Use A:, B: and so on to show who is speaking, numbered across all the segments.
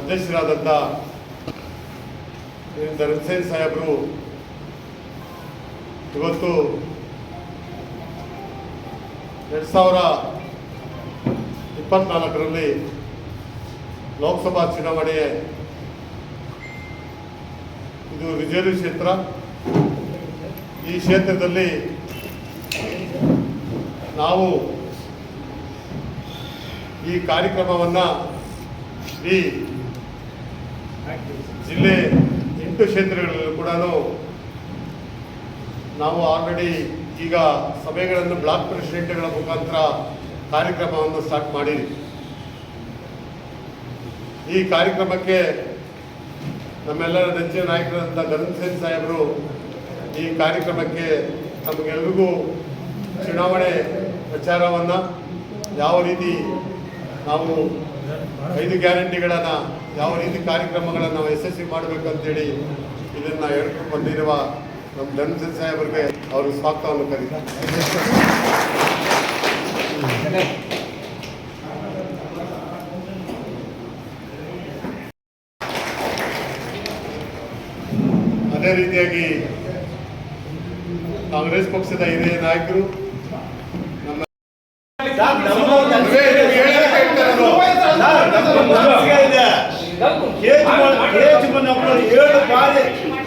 A: ಅಧ್ಯಕ್ಷರಾದಂಥ ಧರ್ಮಸೇನ್ ಸಾಹೇಬರು ಇವತ್ತು ಎರಡು ಸಾವಿರ ಇಪ್ಪತ್ನಾಲ್ಕರಲ್ಲಿ ಲೋಕಸಭಾ ಚುನಾವಣೆ ಇದು ರಿಸರ್ವ್ ಕ್ಷೇತ್ರ. ಈ ಕ್ಷೇತ್ರದಲ್ಲಿ ನಾವು ಈ ಕಾರ್ಯಕ್ರಮವನ್ನು ಈ ಜಿಲ್ಲೆ ಎಂಟು ಕ್ಷೇತ್ರಗಳಲ್ಲೂ ಕೂಡ ನಾವು ಆಲ್ರೆಡಿ ಈಗ ಸಭೆಗಳನ್ನು ಬ್ಲಾಕ್ ಪ್ರೆಸಿಡೆಂಟ್ಗಳ ಮುಖಾಂತರ ಕಾರ್ಯಕ್ರಮವನ್ನು ಸ್ಟಾರ್ಟ್ ಮಾಡಿರಿ ಈ ಕಾರ್ಯಕ್ರಮಕ್ಕೆ ನಮ್ಮೆಲ್ಲರ ನೆಚ್ಚಿನ ನಾಯಕರಾದಂಥ ಧರ್ಮಸೇನ್ ಸಾಹೇಬರು ಈ ಕಾರ್ಯಕ್ರಮಕ್ಕೆ ನಮಗೆಲ್ರಿಗೂ ಚುನಾವಣೆ ಪ್ರಚಾರವನ್ನು ಯಾವ ರೀತಿ ನಾವು ಐದು ಗ್ಯಾರಂಟಿಗಳನ್ನು, ಯಾವ ರೀತಿ ಕಾರ್ಯಕ್ರಮಗಳನ್ನು ನಾವು ಯಶಸ್ವಿ ಮಾಡಬೇಕಂತೇಳಿ ಇದನ್ನು ಹೇಳ್ಕೊಂಡು ಬಂದಿರುವ ನಮ್ಮ ಧರ್ಮಸೇನ್ ಸಾಹೇಬರಿಗೆ ಅವರು ಸ್ವಾಗತವನ್ನು ಕರೀತಾರೆ ಅದೇ ರೀತಿಯಾಗಿ ಕಾಂಗ್ರೆಸ್ ಪಕ್ಷದ ಹಿರಿಯ ನಾಯಕರು ನಮ್ಮ ನೀವೇ- ನೀವು ಹೇಳಿದ್ರೆ ಕೇಳ್ತಾರೆ ಅವರು.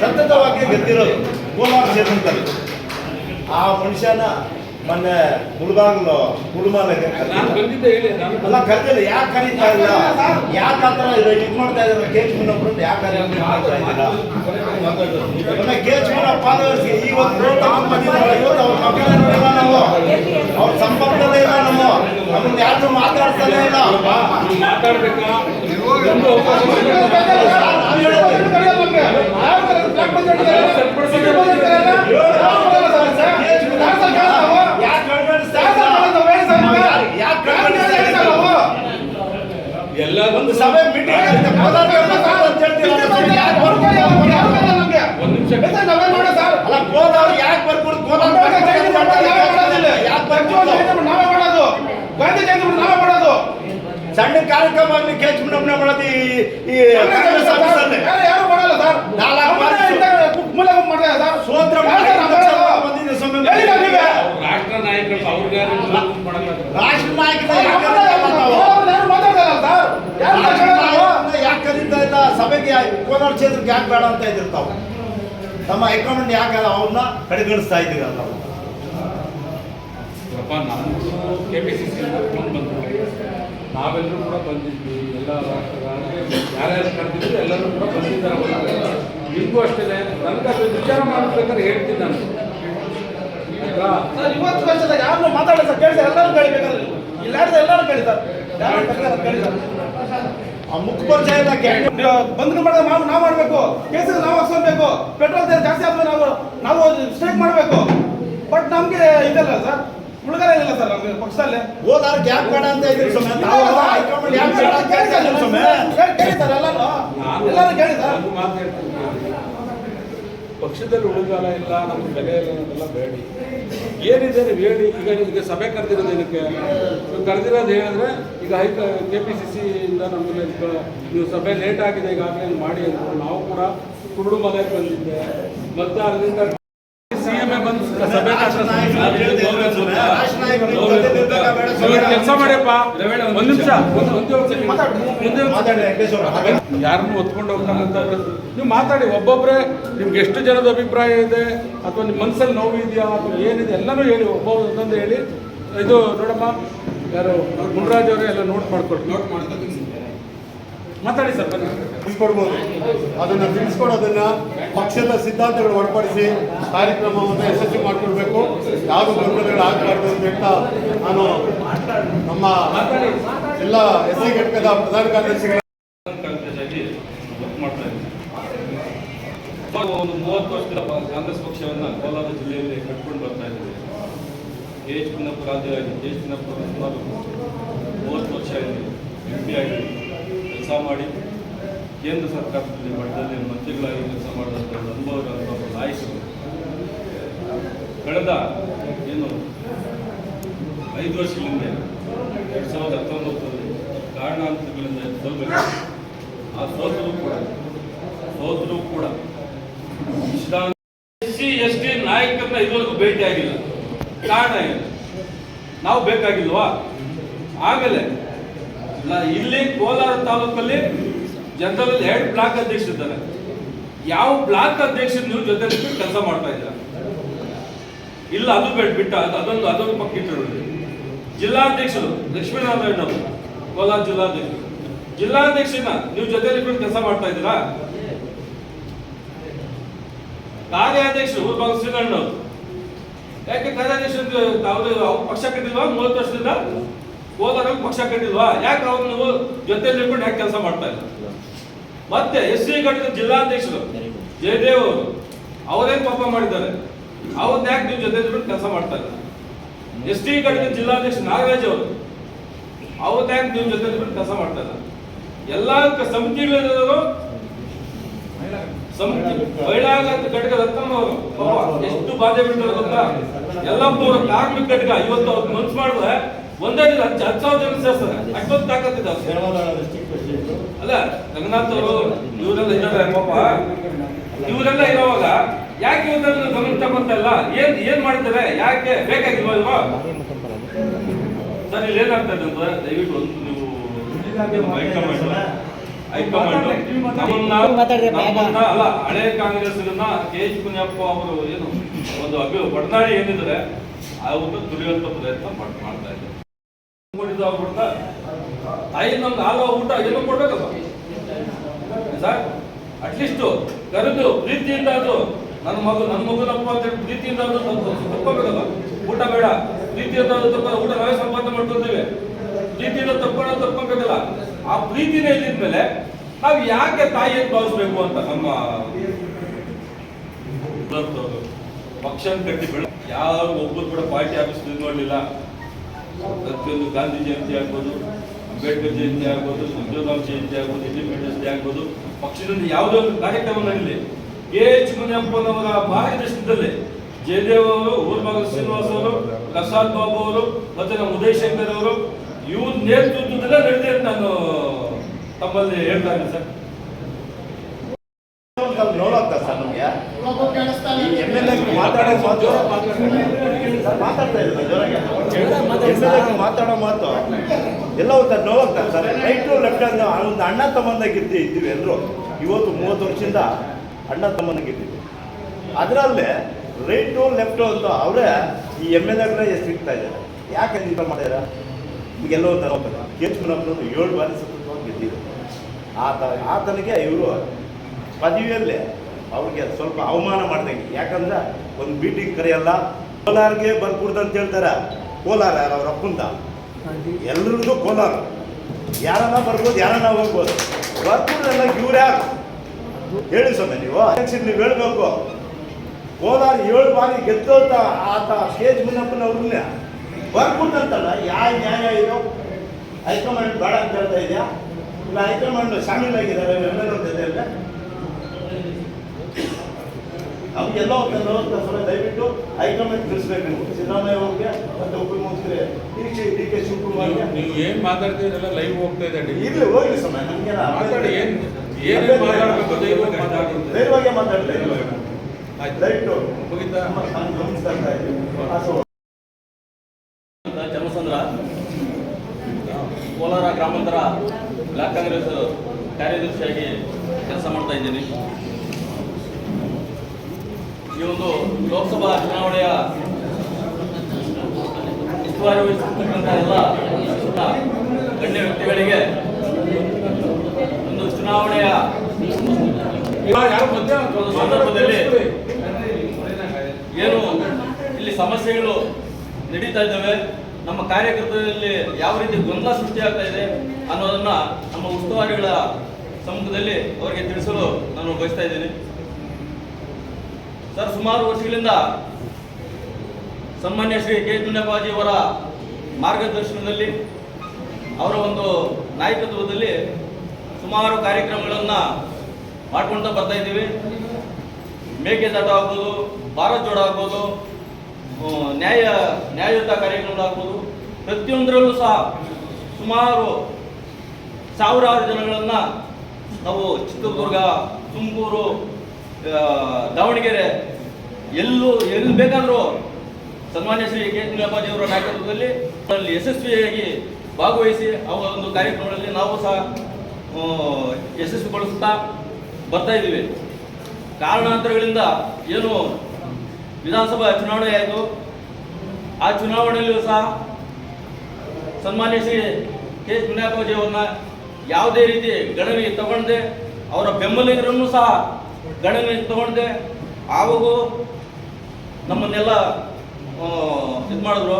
B: ಸತತವಾಗಿ ಗೆದ್ದಿರೋದು ಕೋಲಾರ ಕ್ಷೇತ್ರದಲ್ಲಿ ಆ ಮನುಷ್ಯನ ಮೊನ್ನೆ ಮುಳುಬಾಗ್ಲು ಮುಳುಮಾಲೆಗೆ
C: ನಾನು ಬಂದಿದ್ದೆ ಹೇಳಿ ನಾನು
B: ಅಲ್ಲ ಕರೆದಿಲ್ಲ ಯಾಕೆ ಕರೀತಾ ಇಲ್ಲ? ಯಾಕೆ ಆ ಥರ ಇದು? ಇದು ಮಾಡ್ತಾ ಇದ್ದಾರೆ ಕೇಚ್ ಮುನ್ನಪ್ಪ ಯಾಕೆ ಕರೀತಾ ಮಾಡ್ತಾ ಇದ್ದೀರಾ. ಮೊನ್ನೆ ಕೆ ಎಚ್ ಮುನ್ನಪ್ಪ ಇವತ್ತು ಬಂದಿದ್ದಾರೆ ಇವತ್ತು ಅವ್ರ ಮಕ್ಕಳೇ ನೋಡಿಲ್ಲ ನಾವು. ಅವ್ರ ಸಂಪರ್ಕದಲ್ಲೇ ಇಲ್ಲ ನಮ್ಮ. ನಮ್ಮನ್ನ ಯಾರು ಮಾತಾಡ್ತಾನೆ ಇಲ್ಲ.
C: ಮಾತಾಡ್ಬೇಕಾ ಒಂದು ಅವಕಾಶ
B: ಯಾಕೆ ಕಣ್ಮಣಿಸ್ತಾ ಇಲ್ಲ? ಯಾಕೆ ಕಣ್ಮಣಿಸ್ತಾ ಇಲ್ಲ?
C: ಎಲ್ಲ
B: ಒಂದು ಸಭೆ ಮೀಟಿಂಗ್ ಅಂತ ಹೇಳ್ತೀರಾ ಯಾಕೆ ಬರ್ಕೊಡ್ತೀರಾ?
C: ಒಂದು ನಿಮಿಷ
B: ಅಲ್ಲ ಕೋಲಾರ ಯಾಕೆ ಬರ್ಕೊಡು ಕೋಲಾರ ಯಾಕೆ ಬರ್ಕೊಡು ಸಣ್ಣ ಕಾರ್ಯಕ್ರಮ ಅಲ್ಲಿ ಕೆ ಎಚ್ ಮಾಡೋದು ಈ ಯಾರು ಕಾಂಗ್ರೆಸ್ ಸರ್ ನಾಲ್ಕು ಬಾರಿ ಸೋತ್ರ ಬಂದಿದೆ ಸ್ವಾಮಿ
C: ಅವ್ರು ರಾಷ್ಟ್ರ ನಾಯಕರು ಮಾಡಲ್ಲ
B: ರಾಷ್ಟ್ರ ನಾಯಕರ ಯಾಕೆ ಕರೀತಾ ಇಲ್ಲ ನಾವು? ರಾಷ್ಟ್ರ ನಾಯಕರನ್ನ ಯಾಕೆ ಕರೀತಾ ಇಲ್ಲ ಸಭೆಗೆ ಕೋಲಾರ ಕ್ಷೇತ್ರಕ್ಕೆ ಯಾಕೆ ಬೇಡ ಅಂತ ಇದ್ರು ತಾವು ನಮ್ಮ ಹೈಕಮಾಂಡ್ ಯಾಕೆ ಅವ್ರನ್ನ ಕಡೆಗಣಿಸ್ತಾ ಇದ್ದೀರ ನಾವು
C: ಯಪ್ಪ ನಮ್ಮದು K P C C phone ಬಂದರು ನಾವೆಲ್ಲರೂ ಕೂಡ ಬಂದಿದ್ವಿ ಎಲ್ಲ ಯಾರ್ಯಾರು ಕರೆದಿದ್ರು ಎಲ್ಲರೂ ಕೂಡ ಬಂದಿದ್ದಾರೆ. ನಿಮಗೂ ಅಷ್ಟೇ ನನಗೆ ಅದು ವಿಚಾರ ಮಾಡ್ಬೇಕಾದ್ರೆ ಹೇಳ್ತೀನಿ ನಾನು?
B: ಇವತ್ತು ವರ್ಷದ ಯಾರು ಮಾತಾಡೋದು ಸರ್ ಕೇಳಿ ಎಲ್ಲರೂ ಕಳಿಬೇಕಲ್ಲ ಇಲ್ಲಾರ್ದು ಎಲ್ಲರೂ ಕಳಿತಾರೆ ಯಾರು ಕಳಿತಾರೆ ಆ ಮುಖ ಪರಿಚಯ ಇಲ್ಲ
D: ಬಂದ್ ಮಾಡಿದ್ರೆ ನಾವು ನಾವು ಮಾಡಬೇಕು ಕೇಸರಿ ನಾವು ಹಾಕ್ಸ್ಕೊಬೇಕು ಪೆಟ್ರೋಲ್ ದರ ಜಾಸ್ತಿ ಆದ್ಮೇಲೆ ನಾವು ನಾವು ಸ್ಟ್ರೈಕ್ ಮಾಡಬೇಕು. ಬಟ್ ನಮ್ಗೆ ಇದಲ್ಲ ಸರ್ ಮುಳುಗಡೆ ಇಲ್ಲ ಸರ್ ನಮ್ಗೆ ಪಕ್ಷದಲ್ಲಿ.
B: ಹೋದಾರ ಗ್ಯಾಪ್ ಬೇಡ ಅಂತ ಇದ್ರು ಸ್ವಾಮಿ? ನಾವು ಹೈಕಮಾಂಡ್ ಯಾಕೆ
D: ಕೇಳಿ- ಸರ್ ಎಲ್ಲರೂ
C: ನಾನು
D: ಎಲ್ಲರೂ ಕೇಳಿ ಸರ್
C: ಪಕ್ಷದಲ್ಲಿ ಉಳಿಗಾಲ ಇಲ್ಲ, ನಮ್ಮ ಬೆಲೆ ಇಲ್ಲ ಅನ್ನೋದೆಲ್ಲ ಬೇಡಿ. ಏನಿದೆ ನೀವು ಹೇಳಿ, ಈಗ ನಿಮಗೆ ಸಭೆ ಕರೆದಿರೋದು ಏನಕ್ಕೆ? ನೀವು ಕರೆದಿರೋದು ಹೇಳಿದ್ರೆ ಈಗ ಹೈ ಕೆ ಪಿ ಸಿ ಸಿಯಿಂದ ನಮಗೆ ನೀವು ಸಭೆ ಲೇಟ್ ಆಗಿದೆ, ಈಗಾಗಲೇ ಮಾಡಿ ಅಂದ್ರು ನಾವು ಕೂಡ ಕುರುಡು ಮಲೆಗೆ ಬಂದಿದ್ದೆ. ಮತ್ತೆ ಅಲ್ಲಿಂದ ಬಂದು ಸಭೆ ಕೆಲಸ ಮಾಡಿಯಪ್ಪ. ಒಂದ್ ನಿಮಿಷ. ಯಾರನ್ನು ಅಂತ ಪ್ರಶ್ನೆ- ನೀವು ಮಾತಾಡಿ ಒಬ್ಬೊಬ್ಬರೇ ನಿಮ್ಗೆ ಎಷ್ಟು ಜನದ ಅಭಿಪ್ರಾಯ ಇದೆ? ಅಥವಾ ನಿಮ್ಮ ಮನಸ್ಸಲ್ಲಿ ನೋವು ಇದೆಯಾ ಅಥವಾ ಏನಿದೆ? ಎಲ್ಲಾನು ಹೇಳಿ ಒಬ್ಬ ಒಂದೊಂದು ಹೇಳಿ. ಇದು ನೋಡಮ್ಮ ಯಾರು ಗುಂಡ್ರಾಜ್ ಅವರೇ ಎಲ್ಲ ನೋಟ್ ಮಾಡ್ಕೊಟ್ಟು. ನೋಟ್ ಮಾಡ್ಕೊಂಡು ಮಾತಾಡಿ ಸರ್
A: ತಿಳಿಸ್ಕೊಡ್ಬೋದು. ಅದನ್ನು ತಿಳಿಸ್ಕೊಡೋದನ್ನ ಪಕ್ಷದ ಸಿದ್ಧಾಂತಗಳು ಒಳಪಡಿಸಿ ಕಾರ್ಯಕ್ರಮವನ್ನು ಯಶಸ್ವಿ ಮಾಡಿಕೊಡ್ಬೇಕು ಯಾರು ಗೊಂದಲಗಳು ಆಗಬಾರ್ದು ಅಂತ ಹೇಳ್ತಾ ನಾನು ನಮ್ಮ ಎಲ್ಲ ಎಸ್ ಸಿ ಘಟಕದ ಪ್ರಧಾನ ಕಾರ್ಯದರ್ಶಿಗಳ
E: ಒಂದು ಮೂವತ್ತು ವರ್ಷದ ಕಾಂಗ್ರೆಸ್ ಪಕ್ಷವನ್ನು ಕೋಲಾರ ಜಿಲ್ಲೆಯಲ್ಲಿ ಕಟ್ಕೊಂಡು ಬರ್ತಾ ಇದ್ದೀವಿ. ಕೆ ಎಚ್ ಪಿನಪ್ಪ ರಾಜ್ಯ ಆಗಿದೆ ಕೆ ಎಚ್ ಪಿನಪ್ಪ ಸುಮಾರು ಮೂವತ್ತು ವರ್ಷ ಆಗಿದೆ ಎಂ ಪಿ ಆಗಿ. ಕೆಲಸ ಮಾಡಿ ಕೇಂದ್ರ ಸರ್ಕಾರದಲ್ಲಿ ಮಠದಲ್ಲಿ ಮಂತ್ರಿಗಳಾಗಿ ಕೆಲಸ ಮಾಡಿದಂಥ ಒಂದು ಅನುಭವ ಇರುವಂಥ ಒಬ್ಬ ನಾಯಕರು ಕಳೆದ ಏನು ಐದು ವರ್ಷಗಳಿಂದ ಎರಡು ಸಾವಿರದ ಹತ್ತೊಂಬತ್ತರಲ್ಲಿ ಕಾರಣಾಂತರಗಳಿಂದ ಸೋಲ್ಬೇಕು ಆ ಸೋತರು ಕೂಡ ಸೋತರು ಕೂಡ ಎಸ್ ಸಿ ಎಸ್ ಟಿ ನಾಯಕರನ್ನ ಇದುವರೆಗೂ ಭೇಟಿ ಆಗಿಲ್ಲ ಕಾರಣ ಏನು? ನಾವು ಬೇಕಾಗಿಲ್ವಾ? ಆಮೇಲೆ ಇಲ್ಲಿ ಕೋಲಾರ ತಾಲೂಕಲ್ಲಿ ಜನರಲ್ ಎರಡು ಬ್ಲಾಕ್ ಅಧ್ಯಕ್ಷರಿದ್ದಾರೆ ಯಾವ ಬ್ಲಾಕ್ ಅಧ್ಯಕ್ಷ ನೀವು ಜೊತೆ ಕೆಲಸ ಮಾಡ್ತಾ ಇದ್ದೀರಾ. ಇಲ್ಲ, ಅದು ಬೇಡ, ಬಿಟ್ಟ, ಅದು, ಅದೊಂದು ಅದೊಂದು ಪಕ್ಕ ಜಿಲ್ಲಾಧ್ಯಕ್ಷರು, ಲಕ್ಷ್ಮೀನಾರಾಯಣ ಅವರು, ಕೋಲಾರ ಜಿಲ್ಲಾಧ್ಯಕ್ಷರು. ಜಿಲ್ಲಾಧ್ಯಕ್ಷನ ನೀವು ಜೊತೆ ಕೆಲಸ ಮಾಡ್ತಾ ಇದ್ದೀರಾ? ಕಾರ್ಯಾಧ್ಯಕ್ಷರು ಊರ್ಬಾಗ ಶ್ರೀಕಂಠ ಅವರು. ಯಾಕೆ ಅವ್ರು ಪಕ್ಷ ಕಟ್ಟಿಲ್ವಾ ಮೂವತ್ತು ವರ್ಷದಿಂದ? ಕೋಲಾರಲ್ಲಿ ಪಕ್ಷ ಕಟ್ಟಿಲ್ವಾ ಯಾಕೆ ಅವ್ರು ನೀವು ಜೊತೆ ನಿಂತ್ಕೊಂಡು ಯಾಕೆ ಕೆಲಸ ಮಾಡ್ತಾ ಇಲ್ಲ? ಮತ್ತೆ ಎಸ್ ಸಿ ಘಟಕದ ಜಿಲ್ಲಾಧ್ಯಕ್ಷರು, ಜಯದೇವ್ ಅವರು ಅವರೇನ್ ಪಾಪ ಮಾಡಿದ್ದಾರೆ. ಅವ್ರನ್ನ ಯಾಕೆ ನೀವು ಜೊತೆ ನಿಂತ್ಕೊಂಡು ಕೆಲಸ ಮಾಡ್ತಾ ಇಲ್ಲ? ಎಸ್ ಟಿ ಘಟಕದ ಜಿಲ್ಲಾಧ್ಯಕ್ಷ ನಾಗರಾಜ್ ಅವರು, ಅವ್ರನ್ನ ಯಾಕೆ ನೀವು ಜೊತೆ ನಿಂತ್ಕೊಂಡು ಕೆಲಸ ಮಾಡ್ತಾ ಇಲ್ಲ? ಎಲ್ಲಾ ಕ- ಸಮಿತಿಗಳಿರೋರು ಸಮಿತಿ ಮಹಿಳಾ ಘಟಕ ರತ್ನಮ್ಮ ಅವರು ಎಷ್ಟು ಬಾಧೆ ಗೊತ್ತಾ? ಎಲ್ಲ ಕಾರ್ಮಿಕ ಘಟಕ ಇವತ್ತು ಅವ್ರು ಮನ್ಸು ಮಾಡಿದ್ರೆ ಒಂದೇ ದಿನ ಹತ್ತು ಹತ್ತು ಸಾವಿರ ಜನ ಸೇರ್ತಾರೆ ಅಷ್ಟೊಂದು ತಾಕತ್ತಿದೆ ಅವ್ರಿಗೆ. ಅಲ್ಲ ರಂಗನಾಥ್ ಅವರು ಇವರೆಲ್ಲ ಇದ್ದಾರೆ ಪಾಪ. ಇವರೆಲ್ಲ ಇರೋವಾಗ ಯಾಕೆ ಇವರೆಲ್ಲ ಗಮನ ತಗೊಂತಲ್ಲ ಏನ್ ಏನ್ ಮಾಡ್ತಾರೆ? ಯಾಕೆ ಬೇಕಾಗಿಲ್ವಾ ಇಲ್ವಾ ಸರ್ ಇಲ್ಲಿ ಏನಾಗ್ತಾ ಇದೆ ಅಂದ್ರೆ ದಯವಿಟ್ಟು ಒಂದು ನೀವು ಹೈಕಮಾಂಡ್ ಹೈಕಮಾಂಡ್ ಅಲ್ಲ ಹಳೆ ಕಾಂಗ್ರೆಸ್ನ ಕೆ ಎಚ್ ಪುಣ್ಯಪ್ಪ ಅವರು ಏನು ಒಂದು ಅಭಿ ಒಡನಾಡಿ ಏನಿದ್ದಾರೆ ಅವ್ರನ್ನ ತುಳಿಯುವಂತ ಪ್ರಯತ್ನ ಮಾಡ್- ಮಾಡ್ತಾ ಇದ್ದಾರೆ. ಕೊಟ್ಟಿದ್ದು ಆಗ್ಬಿಡ್ತಾ ತಾಯಿ ನಮ್ಗೆ ಹಾಲು ಊಟ ಏನೋ ಕೊಡ್ಬೇಕಲ್ಲ ಸರ್ ಅಟ್ಲೀಸ್ಟ್ ಕರೆದು ಪ್ರೀತಿಯಿಂದ ಅದು ನನ್ನ ಮಗು, ನನ್ನ ಮಗುನಪ್ಪ ಅಂತ ಹೇಳಿ ಪ್ರೀತಿಯಿಂದ ಅದು ತಕ್ಕೋಬೇಕಲ್ಲ ಊಟ ಬೇಡ ಪ್ರೀತಿಯಿಂದ ಅದು ತಪ್ಪ, ಊಟ ನಾವೇ ಸಂಪಾದನೆ ಮಾಡ್ಕೊಳ್ತೀವಿ. ಪ್ರೀತಿಯಿಂದ ತಕ್ಕೊಂಡು ತಕ್ಕೋಬೇಕಲ್ಲ ಆ ಪ್ರೀತಿನೇ ಇದ್ದಿದ್ಮೇಲೆ ನಾವು ಯಾಕೆ ತಾಯಿಯನ್ನು ಭಾವಿಸ್ಬೇಕು ಅಂತ ನಮ್ಮ ಪಕ್ಷನ ಕಟ್ಟಿ ಬೇಡ ಯಾರು ಒಬ್ಬರು ಕೂಡ ಪಾರ್ಟಿ ಆಫೀಸ್ ಇದು ಪ್ರತಿಯೊಂದು ಗಾಂಧಿ ಜಯಂತಿ ಆಗ್ಬೋದು, ಅಂಬೇಡ್ಕರ್ ಜಯಂತಿ ಆಗ್ಬೋದು ಸಂಜೋರಾಮ್ ಜಯಂತಿ ಆಗ್ಬೋದು ಇಂಡಿಪೆಂಡೆನ್ಸ್ ಡೇ ಆಗ್ಬೋದು, ಪಕ್ಷದಲ್ಲಿ ಯಾವುದೇ ಒಂದು ಕಾರ್ಯಕ್ರಮ ನಡೀಲಿ. ಕೆ ಎಚ್ ಮುನಿಯಪ್ಪನವರ ಮಾರ್ಗದರ್ಶನದಲ್ಲಿ ಜಯದೇವ್ ಅವರು ಊರ್ಭಾಗ ಶ್ರೀನಿವಾಸ್ ಅವರು, ಪ್ರಸಾದ್ ಬಾಬು ಅವರು, ಮತ್ತೆ ನಮ್ಮ ಉದಯ್ ಶಂಕರ್ ಅವರು, ಇವ್ರ ನೇತೃತ್ವದಲ್ಲೇ ನಡೆದಿದೆ ನಾನು ತಮ್ಮಲ್ಲಿ ಹೇಳ್ತಾ ಇದ್ದೀನಿ ಸರ್.
B: ನೋಡೋಗ್ತಾ ಸರ್ ನಮಗೆ? ಎಂ ಎಲ್ ಎ ಮಾತಾಡೋ ಮಾತಾಡ್ತಾ ಇದ್ದಾರೆ ಜೋರಾಗಿ ಎಂ ಎಲ್ ಎ ಮಾತಾಡೋ ಮಾತು. ಎಲ್ಲ ಒಂದು ನೋಡೋಗ್ತಾ ಸರ್? ರೈಟ್ ಲೆಫ್ಟ್ ಹ್ಯಾಂಡ್ ಒಂದು ಅಣ್ಣ ತಮ್ಮಂದಾಗಿದ್ದು ಇದ್ದೀವಿ ಎಲ್ಲರೂ ಇವತ್ತು ಮೂವತ್ತು ವರ್ಷದಿಂದ ಅಣ್ಣ ತಮ್ಮನಾಗಿದ್ದೀವಿ ಅದರಲ್ಲೇ ರೈಟ್ ಲೆಫ್ಟು ಅಂತ ಅವರೇ ಈ ಎಂ ಎಲ್ ಎಗಳೇ ಎಷ್ಟು ಸಿಗ್ತಾ ಇದ್ದಾರೆ. ಯಾಕೆ ನಿಂತ ಮಾಡ್ಯಾರ ಈಗೆಲ್ಲ ಒಂದು ಕೆ ಎಚ್ ಮುನಪ್ಪನವರು ಏಳು ಬಾರಿ ಸತತವಾಗಿ ಗೆದ್ದಿದ್ದಾರೆ. ಆತ ಆತನಿಗೆ ಇವರು ಪದವಿಯಲ್ಲೇ ಅವ್ರಿಗೆ ಸ್ವಲ್ಪ ಅವಮಾನ ಮಾಡ್ದಂಗೆ. ಯಾಕಂದ್ರೆ ಒಂದು ಮೀಟಿಂಗ್ ಕರೆಯಲ್ಲ. ಕೋಲಾರ್ಗೆ ಬರ್ಕೂಡ್ದು ಅಂತ ಹೇಳ್ತಾರೆ. ಕೋಲಾರ ಅವ್ರ ಅಪ್ಪಂದ. ಎಲ್ರಿಗೂ ಕೋಲಾರ. ಯಾರನ್ನ ಬರ್ಬೋದು, ಯಾರನ್ನ ಹೋಗ್ಬೋದು? ಬರ್ಕೂಡ್ದೆಲ್ಲ ಇವ್ರು ಯಾರು? ಹೇಳಿ ಸ್ವಾಮಿ ನೀವು. ಅಧ್ಯಕ್ಷರು ನೀವು ಹೇಳ್ಬೇಕು. ಕೋಲಾರ ಏಳು ಬಾರಿ ಗೆದ್ದೋತ ಆತ ಸ್ಟೇಜ್ ಮುನ್ನಪ್ಪನವ್ರನ್ನ. ಬರ್ಕೂಡ್ದಂತಲ್ಲ ಯಾವ ನ್ಯಾಯ ಇದು? ಹೈಕಮಾಂಡ್ ಬೇಡ ಅಂತ ಹೇಳ್ತಾ ಇದೆಯಾ? ಇಲ್ಲ, ಹೈಕಮಾಂಡ್ ಶಾಮೀಲಾಗಿದ್ದಾರೆ ಎಲ್ಲರೂ ಎಲ್ ಜೊತೆಯಲ್ಲಿ ಅವ್ರಿಗೆಲ್ಲ ಒಂದು ಸಲ ದಯವಿಟ್ಟು ಹೈಕಮಾಂಡ್ ತಿಳಿಸ್ಬೇಕು ನೀವು. ಸಿದ್ದರಾಮಯ್ಯ ಅವ್ರಿಗೆ ಮತ್ತು ಉಪಮುಖ್ಯಮಂತ್ರಿ ಡಿ ಕೆ ಡಿ ಕೆ ಶಿವಕುಮಾರ್ಗೆ
C: ನೀವು ಏನ್ ಮಾತಾಡ್ತೀರಲ್ಲ ಲೈವ್ ಹೋಗ್ತಾ ಇದೆ
B: ಇರ್ಲಿ ಹೋಗ್ಲಿ ಸಮಯ ನಮ್ಗೆ
C: ಮಾತಾಡಿ ಏನ್ ಏನ್ ಮಾತಾಡ್ಬೇಕು
B: ಧೈರ್ಯವಾಗಿ ಮಾತಾಡ್ತಾ ಇದ್ದೀವಿ
C: ಆಯ್ತು.
B: ದಯವಿಟ್ಟು
C: ಮುಗಿತಾ?
B: ನಾನು ಗಮನಿಸ್ತಾ ಸೊ
F: ಚರ್ಮಸಂದ್ರ ಕೋಲಾರ ಗ್ರಾಮಾಂತರ ಬ್ಲಾಕ್ ಕಾಂಗ್ರೆಸ್ ಕಾರ್ಯದರ್ಶಿಯಾಗಿ ಕೆಲಸ ಮಾಡ್ತಾ ಇದ್ದೀನಿ. ಈ ಒಂದು ಲೋಕಸಭಾ ಚುನಾವಣೆಯ ಉಸ್ತುವಾರಿ ವಹಿಸಿರ್ತಕ್ಕಂಥ ಎಲ್ಲ ಗಣ್ಯ ವ್ಯಕ್ತಿಗಳಿಗೆ ಒಂದು ಚುನಾವಣೆಯ ಸಂದರ್ಭದಲ್ಲಿ ಏನು ಇಲ್ಲಿ ಸಮಸ್ಯೆಗಳು ನಡೀತಾ ಇದ್ದಾವೆ, ನಮ್ಮ ಕಾರ್ಯಕರ್ತರಲ್ಲಿ ಯಾವ ರೀತಿ ಗೊಂದಲ ಸೃಷ್ಟಿಯಾಗ್ತಾ ಇದೆ ಅನ್ನೋದನ್ನ ನಮ್ಮ ಉಸ್ತುವಾರಿಗಳ ಸಮ್ಮುಖದಲ್ಲಿ ಅವರಿಗೆ ತಿಳಿಸಲು ನಾನು ಬಯಸ್ತಾ ಇದ್ದೇನೆ. ಸರ್, ಸುಮಾರು ವರ್ಷಗಳಿಂದ ಸನ್ಮಾನ್ಯ ಶ್ರೀ ಕೆ ದುಂಡಪಾಜಿ ಅವರ ಮಾರ್ಗದರ್ಶನದಲ್ಲಿ ಅವರ ಒಂದು ನಾಯಕತ್ವದಲ್ಲಿ ಸುಮಾರು ಕಾರ್ಯಕ್ರಮಗಳನ್ನು ಮಾಡ್ಕೊಳ್ತಾ ಬರ್ತಾ ಇದ್ದೀವಿ. ಮೇಕೆದಾಟ ಆಗ್ಬೋದು ಭಾರತ್ ಜೋಡ ಆಗ್ಬೋದು ನ್ಯಾಯ, ನ್ಯಾಯಯುತ ಕಾರ್ಯಕ್ರಮಗಳಾಗ್ಬೋದು ಪ್ರತಿಯೊಂದರಲ್ಲೂ ಸಹ ಸುಮಾರು ಸಾವಿರಾರು ಜನಗಳನ್ನು ನಾವು ಚಿತ್ರದುರ್ಗ, ತುಮಕೂರು ದಾವಣಗೆರೆ. ಎಲ್ಲೂ, ಎಲ್ಲಿ ಬೇಕಾದರೂ ಸನ್ಮಾನ್ಯ ಶ್ರೀ ಕೆ. ಅವರ ನಾಯಕತ್ವದಲ್ಲಿ ಅಲ್ಲಿ ಯಶಸ್ವಿಯಾಗಿ ಭಾಗವಹಿಸಿ ಅವರ ಒಂದು ಕಾರ್ಯಕ್ರಮಗಳಲ್ಲಿ ನಾವು ಸಹ ಯಶಸ್ವಿಗೊಳಿಸುತ್ತಾ ಯಶಸ್ವಿಗೊಳಿಸ್ತಾ ಬರ್ತಾ ಇದ್ದೀವಿ. ಕಾರಣಾಂತರಗಳಿಂದ ಏನು ವಿಧಾನಸಭಾ ಚುನಾವಣೆ ಆಯಿತು. ಆ ಚುನಾವಣೆಯಲ್ಲೂ ಸಹ ಸನ್ಮಾನ್ಯ ಶ್ರೀ ಕೆ. ಮುನಿಯಪ್ಪಾಜಿ ಅವ್ರನ್ನ ಯಾವುದೇ ರೀತಿ ಗಣನೆಗೆ ತಗೊಂಡೆ ಅವರ ಬೆಂಬಲಿಗರನ್ನು ಸಹ ಗಣನೆಗೆ ತಗೊಂಡೆ. ಆವಾಗೂ ನಮ್ಮನ್ನೆಲ್ಲ ಇದು ಮಾಡಿದ್ರು